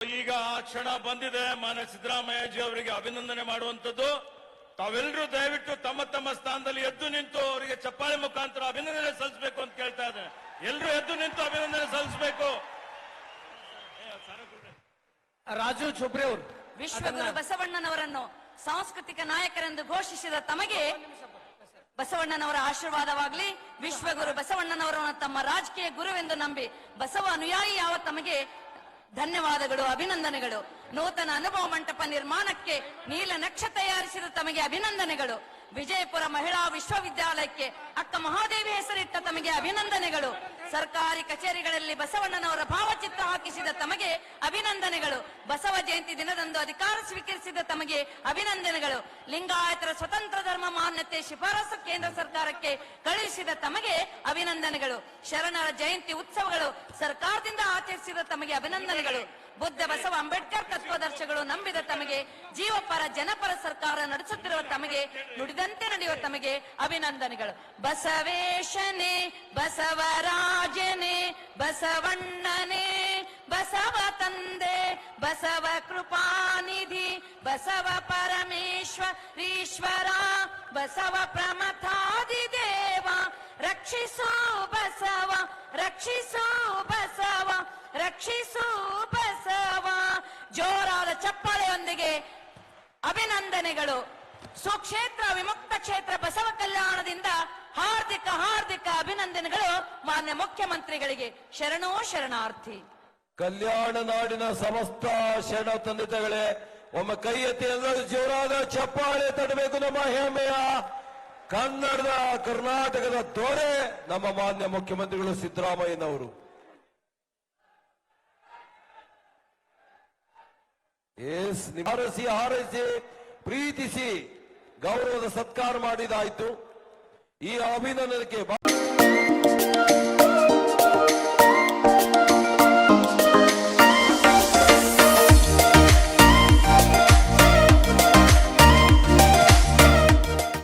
ಈಗ ಆ ಕ್ಷಣ ಬಂದಿದೆ ಮಾನ್ಯ ಸಿದ್ದರಾಮಯ್ಯಜಿ ಅವರಿಗೆ ಅಭಿನಂದನೆ ಮಾಡುವಂಥದ್ದು. ತಾವೆಲ್ಲರೂ ದಯವಿಟ್ಟು ತಮ್ಮ ತಮ್ಮ ಸ್ಥಾನದಲ್ಲಿ ಎದ್ದು ನಿಂತು ಅವರಿಗೆ ಚಪ್ಪಾಳೆ ಮುಖಾಂತರ ಅಭಿನಂದನೆ ಸಲ್ಲಿಸಬೇಕು ಅಂತ ಕೇಳ್ತಾ ಇದ್ದೇನೆ. ಎಲ್ಲರೂ ಎದ್ದು ನಿಂತು ಅಭಿನಂದನೆ ಸಲ್ಲಿಸಬೇಕು. ರಾಜು ಚೋಪ್ರೆ ಅವರು. ವಿಶ್ವಗುರು ಬಸವಣ್ಣನವರನ್ನು ಸಾಂಸ್ಕೃತಿಕ ನಾಯಕರೆಂದು ಘೋಷಿಸಿದ ತಮಗೆ ಬಸವಣ್ಣನವರ ಆಶೀರ್ವಾದವಾಗಲಿ ವಿಶ್ವಗುರು ಬಸವಣ್ಣನವರನ್ನು ತಮ್ಮ ರಾಜಕೀಯ ಗುರುವೆಂದು ನಂಬಿ ಬಸವ ಅನುಯಾಯಿ ಯಾವ ತಮಗೆ ಧನ್ಯವಾದಗಳು, ಅಭಿನಂದನೆಗಳು. ನೂತನ ಅನುಭವ ಮಂಟಪ ನಿರ್ಮಾಣಕ್ಕೆ ನೀಲ ನಕ್ಷ ತಯಾರಿಸಿದ ತಮಗೆ ಅಭಿನಂದನೆಗಳು. ವಿಜಯಪುರ ಮಹಿಳಾ ವಿಶ್ವವಿದ್ಯಾಲಯಕ್ಕೆ ಅಕ್ಕ ಮಹಾದೇವಿ ಹೆಸರಿಟ್ಟ ತಮಗೆ ಅಭಿನಂದನೆಗಳು. ಸರ್ಕಾರಿ ಕಚೇರಿಗಳಲ್ಲಿ ಬಸವಣ್ಣನವರ ಭಾವಚಿತ್ರ ಹಾಕಿಸಿದ ತಮಗೆ ಅಭಿನಂದನೆಗಳು. ಬಸವ ಜಯಂತಿ ದಿನದಂದು ಅಧಿಕಾರ ಸ್ವೀಕರಿಸಿದ ತಮಗೆ ಅಭಿನಂದನೆಗಳು. ಲಿಂಗಾಯತರ ಸ್ವತಂತ್ರ ಧರ್ಮ ಮಾನ್ಯತೆ ಶಿಫಾರಸು ಕೇಂದ್ರ ಸರ್ಕಾರಕ್ಕೆ ಕಳುಹಿಸಿದ ತಮಗೆ ಅಭಿನಂದನೆಗಳು. ಶರಣರ ಜಯಂತಿ ಉತ್ಸವಗಳು ಸರ್ಕಾರದಿಂದ ಆಚರಿಸಿದ ತಮಗೆ ಅಭಿನಂದನೆಗಳು. ಬುದ್ಧ ಬಸವ ಅಂಬೇಡ್ಕರ್ ತತ್ವದರ್ಶಗಳು ನಂಬಿದ ತಮಗೆ, ಜೀವಪರ ಜನಪರ ಸರ್ಕಾರ ನಡೆಸುತ್ತಿರುವ ತಮಗೆ, ನುಡಿದಂತೆ ನಡೆಯುವ ತಮಗೆ ಅಭಿನಂದನೆಗಳು. ಬಸವೇಶನೇ, ಬಸವರಾಜನೇ, ಬಸವಣ್ಣನೇ, ಬಸವ ತಂದೆ, ಬಸವ ಕೃಪಾನಿಧಿ, ಬಸವ ಪರಮೇಶ್ವರೀಶ್ವರ, ಬಸವ ದೇವ ರಕ್ಷಿಸು ಬಸವ, ರಕ್ಷಿಸೋ ಬಸವ ರಕ್ಷಿಸೋ ಬಸವ. ಜೋರಾದ ಚಪ್ಪಾಳೆಯೊಂದಿಗೆ ಅಭಿನಂದನೆಗಳು. ಸುಕ್ಷೇತ್ರ ವಿಮುಕ್ತ ಕ್ಷೇತ್ರ ಬಸವ ಕಲ್ಯಾಣದಿಂದ ಹಾರ್ದಿಕ ಹಾರ್ದಿಕ ಅಭಿನಂದನೆಗಳು ಮಾನ್ಯ ಮುಖ್ಯಮಂತ್ರಿಗಳಿಗೆ. ಶರಣೋ ಶರಣಾರ್ಥಿ. ಕಲ್ಯಾಣ ನಾಡಿನ ಸಮಸ್ತ ಶರಣ ತಂದಿತಗಳೇ, ಒಮ್ಮೆ ಕೈ ಎತ್ತಿ ಎಲ್ಲರೂ ಜೋರಾದ ಚಪ್ಪಾಳೆ ತಡಬೇಕು ನಮ್ಮ ಹೆಮ್ಮೆಯ ಕನ್ನಡದ, ಕರ್ನಾಟಕದ ದೊರೆ ನಮ್ಮ ಮಾನ್ಯ ಮುಖ್ಯಮಂತ್ರಿಗಳು ಸಿದ್ದರಾಮಯ್ಯನವರು. ಹಾರೈಸಿ ಹಾರೈಸಿ ಪ್ರೀತಿಸಿ ಗೌರವದ ಸತ್ಕಾರ ಮಾಡಿದಾಯಿತು. ಈ ಅಭಿನಂದನೆಗೆ